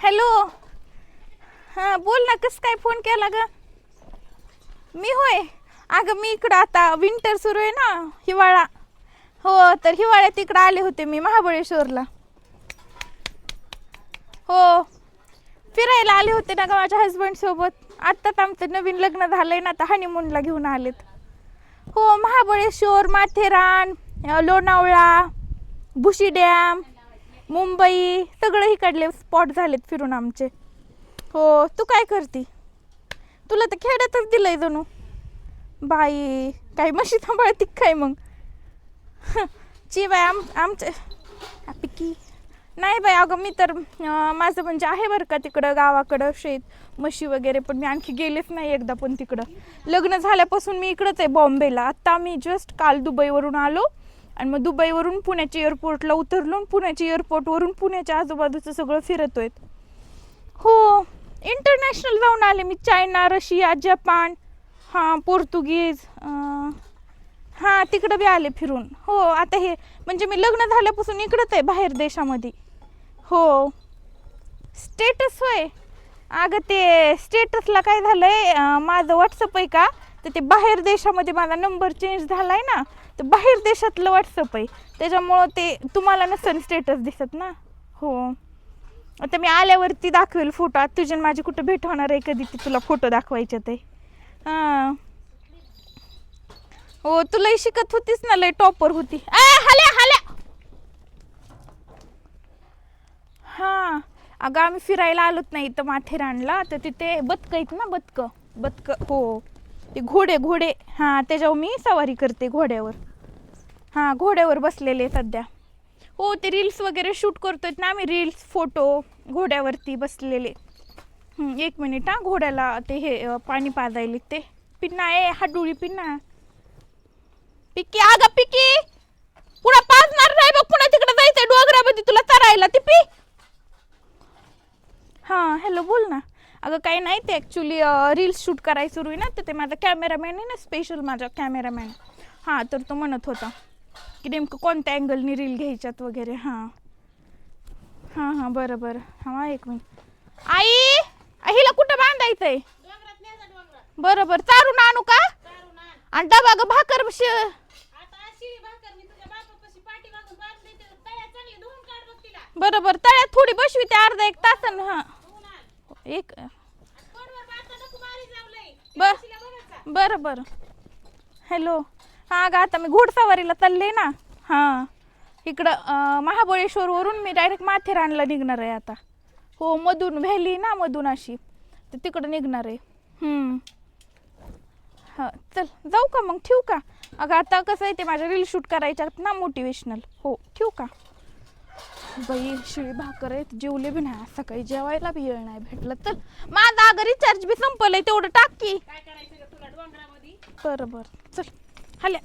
Hello. हां बोल ना कसं काय फोन केला ग? मी होय. अगं मी इकडं आता विंटर सुरू आहे ना हिवाळा. हो तर हिवाळ्यात इकडं आले होते मी महाबळेश्वरला. हो. फिरायला आले होते ना ग माझ्या हजबंडसोबत आत्ताच आमचं नवीन लग्न झालंय ना आता हनीमूनला घेऊन आलेत. हो महाबळेश्वर माथेरान लोणावळा भुशी डॅम मुंबई सगळं इकडले स्पॉट झालेत फिरून आमचे. हो तू काय करती? तुला तर खेड्यातच दिलंय जणू. बाई काही म्हशी सांभाळते काय मग? ची बाय आम आमच्या पिकी नाही बाई अगं मी तर माझं म्हणजे आहे बरं का तिकडं गावाकडं शेत म्हशी वगैरे पण मी आणखी गेलेच नाही एकदा पण तिकडं. लग्न झाल्यापासून मी इकडंच आहे बॉम्बेला. आत्ता मी जस्ट काल दुबईवरून आलो. आणि मग दुबईवरून पुण्याच्या एअरपोर्टला उतरलो आणि पुण्याच्या एअरपोर्टवरून पुण्याच्या आजूबाजूचं सगळं फिरतोय. हो इंटरनॅशनल जाऊन आले मी. चायना रशिया जपान हां पोर्तुगीज हां तिकडं बी आले फिरून. हो आता हे म्हणजे मी लग्न झाल्यापासून इकडंच आहे बाहेर देशामध्ये. हो. स्टेटस होय. अगं ते स्टेटसला काय झालंय आहे माझं व्हॉट्सअप आहे का? तर ते बाहेर देशामध्ये माझा नंबर चेंज झाला आहे ना तर बाहेर देशातलं व्हॉट्सअप आहे. त्याच्यामुळं ते तुम्हाला नसन स्टेटस दिसत ना. हो. आता मी आल्यावरती दाखवेल फोटो आता तुझी माझी कुठं भेट होणार आहे? कधी ती तुला फोटो दाखवायचे ते. हां. हो तू शिकत होतीस ना लय टॉपर होती. हाल्या हाल्या! हां. अगं आम्ही फिरायला आलोत नाही इथं माथेरानला तर तिथे बदकं आहेत ना बदकं बदकं हो. ते घोडे घोडे. हां त्याच्यावर मी सवारी करते घोड्यावर. हां घोड्यावर बसलेले सध्या. हो ते रील्स वगैरे शूट करतोय ना आम्ही रील्स फोटो घोड्यावरती बसलेले. एक मिनिट हां घोड्याला ते हे पाणी पाजायले ते. पिन्ना ए हाडुळी पिन्ना. पिकी आग पिकी पुढं पाजणार नाही बघ पुन्हा तिकडे जायचंय डोंगरामध्ये तुला चरायला ती पी. हां हॅलो बोल ना. अगं काही नाही ते ॲक्च्युली रील्स शूट करायचं सुरू आहे ना तर ते माझा कॅमेरामॅन आहे ना स्पेशल माझा कॅमेरामॅन हां तर तो म्हणत होता की नेमकं कोणत्या अँगलनी रील घ्यायच्यात वगैरे हां. हां हां बरं बरं. हां एक मिनिट. आई हिला कुठं बांधायचं आहे बरं बरं. चारून आणू का? आणि डबा ग भाकर श- बरं बरं. तळ्यात थोडी बसवी ते अर्धा एक तास हां. एक बर बरं बरं. हॅलो हां ग आता मी घोडसवारीला चालले ना. हां. इकडं महाबळेश्वरवरून मी डायरेक्ट माथेरानला निघणार आहे आता. हो मधून व्हॅली ना मधून अशी. तर तिकडं निघणार आहे. हम्म. हां चल जाऊ का मग? ठेवू का? अगं आता कसं आहे ते माझ्या रील शूट करायच्या ना मोटिवेशनल हो ठेवू का? बाई शिळी भाकर आहेत जेवले बी नाही. आज सकाळी जेवायला बी वेळ नाही भेटलं तर. माझा अगं रिचार्ज बी संपलंय तेवढं टाक की. बरं बरं. चल हल्या.